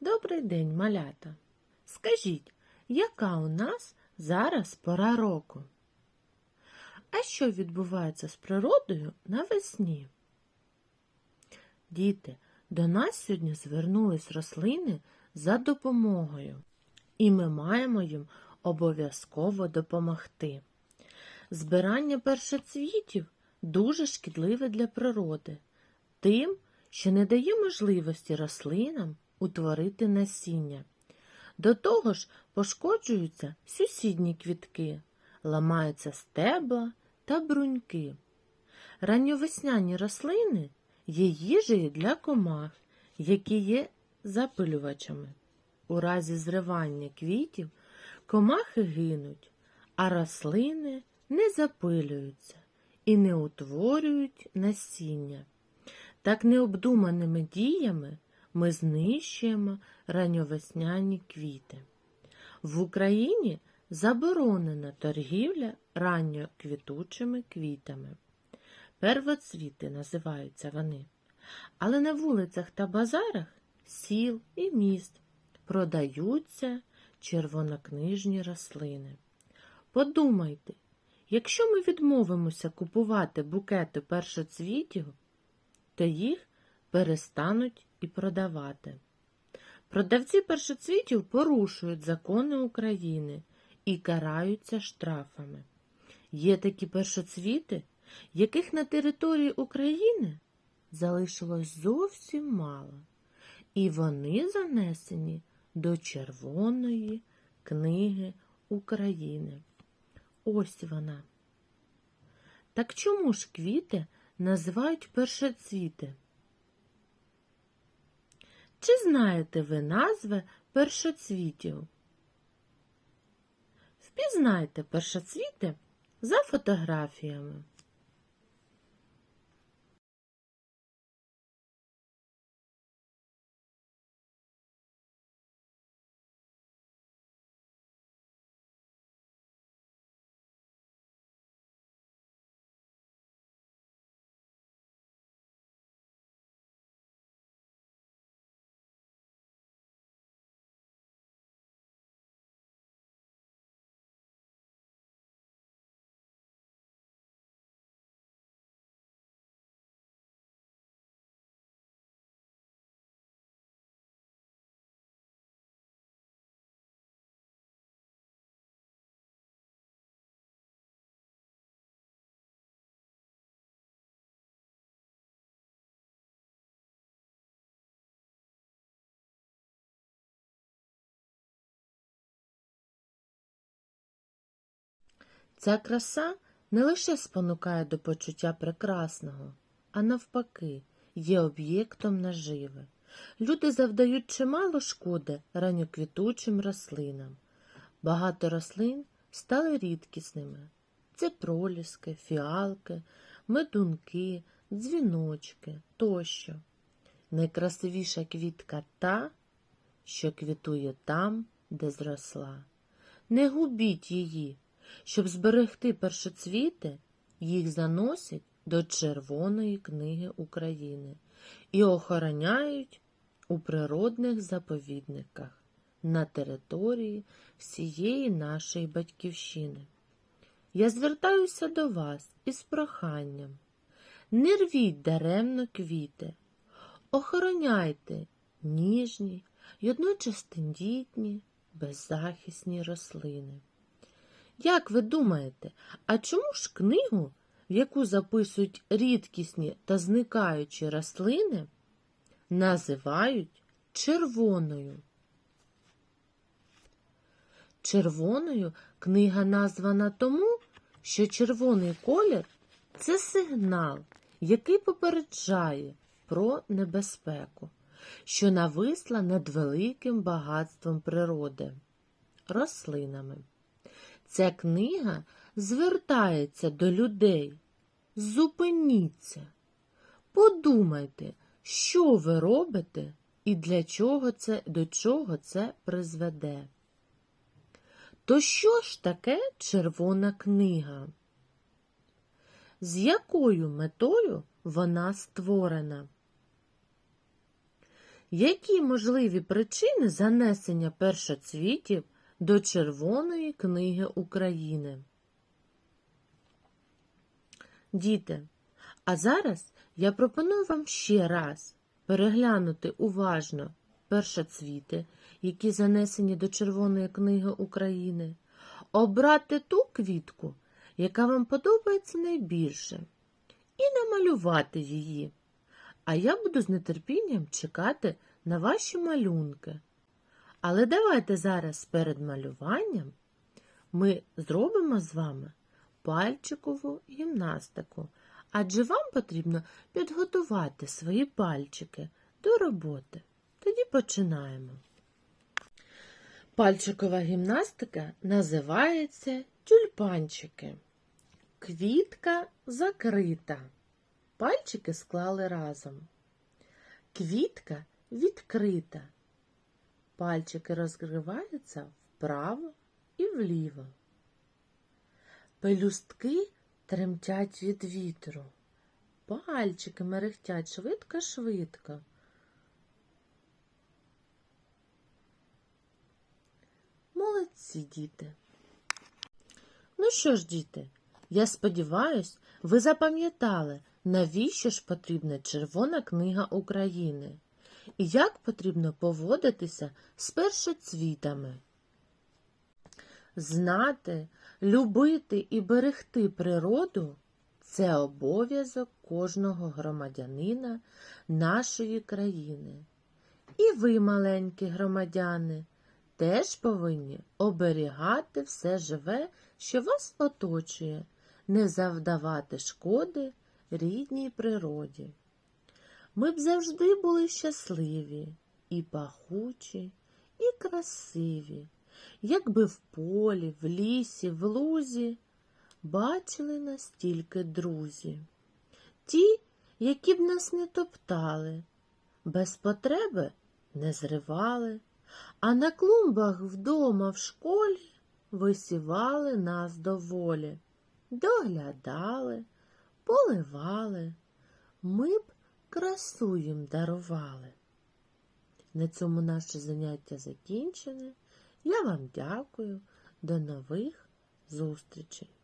Добрий день, малята. Скажіть, яка у нас зараз пора року? А що відбувається з природою навесні? Діти, до нас сьогодні звернулись рослини за допомогою, і ми маємо їм обов'язково допомогти. Збирання першоцвітів дуже шкідливе для природи, тим, що не дає можливості рослинам утворити насіння. До того ж пошкоджуються сусідні квітки, ламаються стебла та бруньки. Ранньовесняні рослини є їжею для комах, які є запилювачами. У разі зривання квітів комахи гинуть, а рослини не запилюються і не утворюють насіння. Так необдуманими діями ми знищуємо ранньовесняні квіти. В Україні заборонена торгівля ранньоквітучими квітами. Первоцвіти називаються вони. Але на вулицях та базарах сіл і міст продаються червонокнижні рослини. Подумайте, якщо ми відмовимося купувати букети першоцвітів, то їх перестануть і продавати. Продавці першоцвітів порушують закони України і караються штрафами. Є такі першоцвіти, яких на території України залишилось зовсім мало, і вони занесені до Червоної книги України. Ось вона. Так чому ж квіти називають першоцвіти? Чи знаєте ви назви першоцвітів? Впізнайте першоцвіти за фотографіями. Ця краса не лише спонукає до почуття прекрасного, а навпаки, є об'єктом наживи. Люди завдають чимало шкоди ранньоквітучим рослинам. Багато рослин стали рідкісними. Це проліски, фіалки, медунки, дзвіночки тощо. Найкрасивіша квітка та, що квітує там, де зросла. Не губіть її. Щоб зберегти першоцвіти, їх заносять до Червоної книги України і охороняють у природних заповідниках на території всієї нашої батьківщини. Я звертаюся до вас із проханням. Не рвіть даремно квіти, охороняйте ніжні й одночас тендітні, беззахисні рослини. Як ви думаєте, а чому ж книгу, в яку записують рідкісні та зникаючі рослини, називають червоною? Червоною книга названа тому, що червоний колір це сигнал, який попереджає про небезпеку, що нависла над великим багатством природи рослинами. Ця книга звертається до людей. Зупиніться, подумайте, що ви робите і для чого це, до чого це призведе. То що ж таке червона книга? З якою метою вона створена? Які можливі причини занесення першоцвітів до Червоної книги України? Діти, а зараз я пропоную вам ще раз переглянути уважно першоцвіти, які занесені до Червоної книги України, обрати ту квітку, яка вам подобається найбільше, і намалювати її. А я буду з нетерпінням чекати на ваші малюнки. Але давайте зараз перед малюванням ми зробимо з вами пальчикову гімнастику, адже вам потрібно підготувати свої пальчики до роботи. Тоді починаємо. Пальчикова гімнастика називається тюльпанчики. Квітка закрита. Пальчики склали разом. Квітка відкрита. Пальчики розкриваються вправо і вліво. Пелюстки тремтять від вітру. Пальчики мерехтять швидко-швидко. Молодці, діти. Ну що ж, діти, я сподіваюсь, ви запам'ятали, навіщо ж потрібна Червона книга України і як потрібно поводитися з першоцвітами. Знати, любити і берегти природу це обов'язок кожного громадянина нашої країни. І ви, маленькі громадяни, теж повинні оберігати все живе, що вас оточує, не завдавати шкоди рідній природі. Ми б завжди були щасливі, і пахучі, і красиві, якби в полі, в лісі, в лузі бачили нас тільки друзі, ті, які б нас не топтали, без потреби не зривали, а на клумбах вдома в школі висівали нас доволі, доглядали, поливали. Ми б красу їм дарували. На цьому наше заняття закінчене. Я вам дякую. До нових зустрічей!